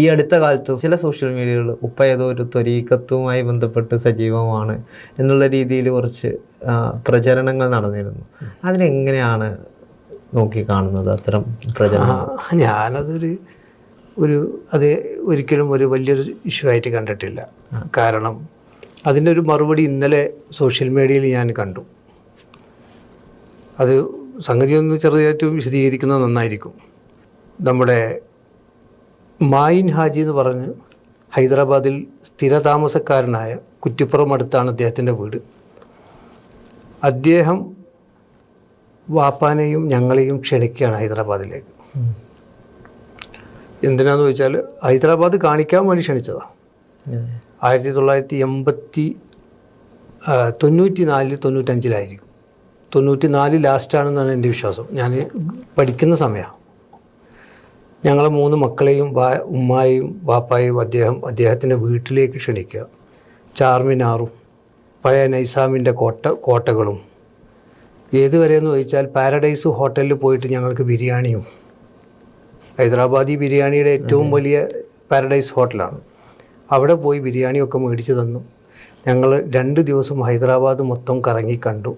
ഈ അടുത്ത കാലത്ത് ചില സോഷ്യൽ മീഡിയകൾ ഉപ്പ ഏതോ ഒരു ത്വരീക്കത്തുമായി ബന്ധപ്പെട്ട് സജീവമാണ് എന്നുള്ള രീതിയിൽ കുറച്ച് പ്രചരണങ്ങൾ നടന്നിരുന്നു. അതിനെങ്ങനെയാണ് നോക്കി കാണുന്നത് അത്തരം പ്രചരണം ഞാനതൊരു ഒരു അത് ഒരിക്കലും ഒരു വലിയൊരു ഇഷ്യൂ ആയിട്ട് കണ്ടിട്ടില്ല. കാരണം അതിന്റെ ഒരു മറുപടി ഇന്നലെ സോഷ്യൽ മീഡിയയിൽ ഞാൻ കണ്ടു. അത് സംഗതി ഒന്ന് ചെറുതായിട്ട് വിശദീകരിക്കുന്നത് നന്നായിരിക്കും. നമ്മുടെ മായിൻ ഹാജി എന്ന് പറഞ്ഞ് ഹൈദരാബാദിൽ സ്ഥിരതാമസക്കാരനായ കുറ്റിപ്പുറം അടുത്താണ് അദ്ദേഹത്തിന്റെ വീട്. അദ്ദേഹം വാപ്പാനെയും ഞങ്ങളെയും ക്ഷണിക്കുകയാണ് ഹൈദരാബാദിലേക്ക്. എന്തിനാന്ന് ചോദിച്ചാൽ ഹൈദരാബാദ് കാണിക്കാൻ വേണ്ടി ക്ഷണിച്ചതാണ്. ആയിരത്തി തൊള്ളായിരത്തി എൺപത്തി തൊണ്ണൂറ്റി നാലിൽ തൊണ്ണൂറ്റഞ്ചിലായിരിക്കും. തൊണ്ണൂറ്റി നാല് ലാസ്റ്റാണെന്നാണ് എന്റെ വിശ്വാസം. ഞാൻ പഠിക്കുന്ന സമയമാണ് ഞങ്ങളെ മൂന്ന് മക്കളെയും വാ ഉമ്മായും ബാപ്പായും അദ്ദേഹം അദ്ദേഹത്തിന്റെ വീട്ടിലേക്ക് ക്ഷണിക്കുക. ചാർമിനാറും പഴയ നൈസാമിന്റെ കോട്ട കോട്ടകളും. ഏതുവരെയെന്ന് ചോദിച്ചാൽ പാരഡൈസ് ഹോട്ടലിൽ പോയിട്ട് ഞങ്ങൾക്ക് ബിരിയാണിയും. ഹൈദരാബാദി ബിരിയാണിയുടെ ഏറ്റവും വലിയ പാരഡൈസ് ഹോട്ടലാണ്. അവിടെ പോയി ബിരിയാണിയൊക്കെ മേടിച്ച് തന്നു. ഞങ്ങൾ രണ്ട് ദിവസം ഹൈദരാബാദ് മൊത്തം കറങ്ങി കണ്ടു.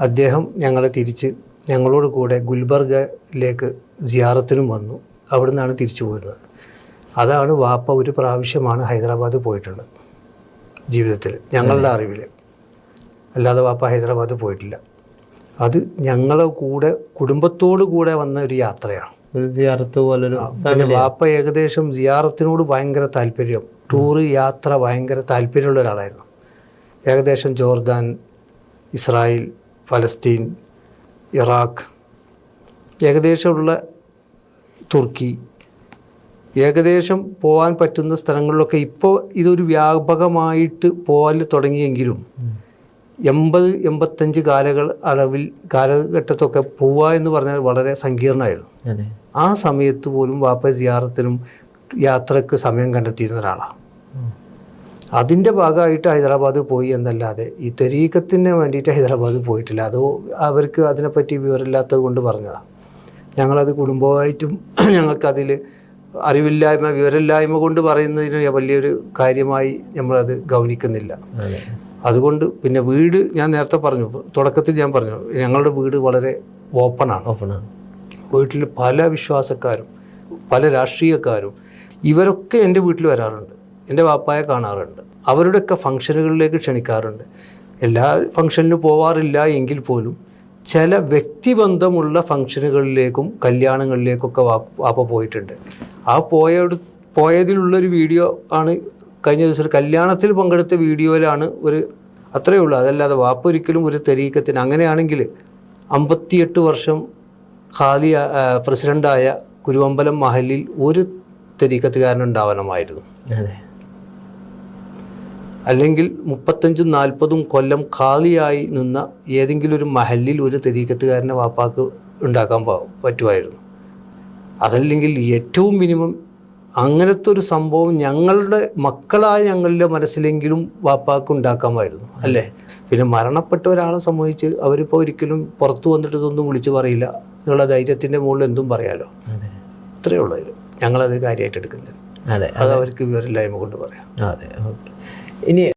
അദ്ദേഹം ഞങ്ങളെ തിരിച്ച് ഞങ്ങളോട് കൂടെ ഗുൽബർഗയിലേക്ക് ജിയാറത്തിനും വന്നു. അവിടെ നിന്നാണ് തിരിച്ചു പോരുന്നത്. അതാണ് വാപ്പ ഒരു പ്രാവശ്യമാണ് ഹൈദരാബാദ് പോയിട്ടുള്ളത് ജീവിതത്തിൽ ഞങ്ങളുടെ അറിവിൽ അല്ലാതെ വാപ്പ ഹൈദരാബാദ് പോയിട്ടില്ല. അത് ഞങ്ങളെ കൂടെ കുടുംബത്തോടു കൂടെ വന്ന ഒരു യാത്രയാണ്. സിയാറത്ത് പോലൊരു പിന്നെ വാപ്പ ഏകദേശം സിയാറത്തിനോട് ഭയങ്കര താല്പര്യം. ടൂർ യാത്ര ഭയങ്കര താല്പര്യമുള്ള ഒരാളായിരുന്നു. ഏകദേശം ജോർദാൻ ഇസ്രായേൽ ഫലസ്തീൻ ഇറാഖ് ഏകദേശമുള്ള തുർക്കി. ഏകദേശം പോകാൻ പറ്റുന്ന സ്ഥലങ്ങളിലൊക്കെ ഇപ്പോൾ ഇതൊരു വ്യാപകമായിട്ട് പോകാൻ തുടങ്ങിയെങ്കിലും എൺപത് എൺപത്തഞ്ച് കാലകൾ അളവിൽ കാലഘട്ടത്തൊക്കെ പോവുക എന്ന് പറഞ്ഞാൽ വളരെ സങ്കീർണമായിരുന്നു. ആ സമയത്ത് പോലും വാപ്പ സിയാറത്തിനും യാത്രയ്ക്ക് സമയം കണ്ടെത്തിയിരുന്ന ഒരാളാണ്. അതിന്റെ ഭാഗമായിട്ട് ഹൈദരാബാദ് പോയി എന്നല്ലാതെ ഈ തെരീക്കത്തിന് വേണ്ടിയിട്ട് ഹൈദരാബാദ് പോയിട്ടില്ല. അത് അവർക്ക് അതിനെപ്പറ്റി വിവരമില്ലാത്തത് കൊണ്ട് പറഞ്ഞതാണ് ഞങ്ങളത് കുടുംബമായിട്ടും ഞങ്ങൾക്കതിൽ അറിവില്ലായ്മ വിവരമില്ലായ്മ കൊണ്ട് പറയുന്നതിന് വലിയൊരു കാര്യമായി നമ്മളത് ഗൗനിക്കുന്നില്ല. അതുകൊണ്ട് പിന്നെ വീട് ഞാൻ നേരത്തെ പറഞ്ഞു തുടക്കത്തിൽ ഞാൻ പറഞ്ഞു ഞങ്ങളുടെ വീട് വളരെ ഓപ്പണാണ്. ഓപ്പണാണ്. വീട്ടിൽ പല വിശ്വാസക്കാരും പല രാഷ്ട്രീയക്കാരും ഇവരൊക്കെ എന്റെ വീട്ടിൽ വരാറുണ്ട്. എന്റെ വാപ്പായെ കാണാറുണ്ട്. അവരുടെയൊക്കെ ഫംഗ്ഷനുകളിലേക്ക് ക്ഷണിക്കാറുണ്ട്. എല്ലാ ഫംഗ്ഷനിലും പോവാറില്ല എങ്കിൽ പോലും ചില വ്യക്തിബന്ധമുള്ള ഫംഗ്ഷനുകളിലേക്കും കല്യാണങ്ങളിലേക്കൊക്കെ വാപ്പ പോയിട്ടുണ്ട്. ആ പോയ പോയതിലുള്ളൊരു വീഡിയോ ആണ് കഴിഞ്ഞ ദിവസം കല്യാണത്തിൽ പങ്കെടുത്ത വീഡിയോയിലാണ് ഒരു അത്രയേ ഉള്ളൂ. അതല്ലാതെ വാപ്പ ഒരിക്കലും ഒരു തെരീക്കത്തിന് അങ്ങനെയാണെങ്കിൽ അമ്പത്തിയെട്ട് വർഷം ഖാദി പ്രസിഡന്റായ കുരുവമ്പലം മഹലിൽ ഒരു തെരീക്കത്തുകാരനുണ്ടാവണമായിരുന്നു. അതെ. അല്ലെങ്കിൽ മുപ്പത്തഞ്ചും നാൽപ്പതും കൊല്ലം ഖാലിയായി നിന്ന ഏതെങ്കിലും ഒരു മഹലിൽ ഒരു തെരീക്കത്തുകാരനെ വാപ്പാക്ക് ഉണ്ടാക്കാൻ പറ്റുമായിരുന്നു. അതല്ലെങ്കിൽ ഏറ്റവും മിനിമം അങ്ങനത്തെ ഒരു സംഭവം ഞങ്ങളുടെ മക്കളായ ഞങ്ങളുടെ മനസ്സിലെങ്കിലും വാപ്പാക്ക് ഉണ്ടാക്കാമായിരുന്നു അല്ലേ? പിന്നെ മരണപ്പെട്ട ഒരാളെ സംബന്ധിച്ച് അവരിപ്പോൾ ഒരിക്കലും പുറത്തു വന്നിട്ട് ഇതൊന്നും വിളിച്ചു പറയില്ല. എന്നുള്ള ധൈര്യത്തിന്റെ മുകളിൽ എന്തും പറയാലോ? അതെ. അത്രയേ ഉള്ളൂ. ഞങ്ങളത് കാര്യമായിട്ട് എടുക്കുന്നത്. അതെ അത് അവർക്ക് വിവരമില്ലായ്മ കൊണ്ട് പറയാം. അതെ ഓക്കെ. ini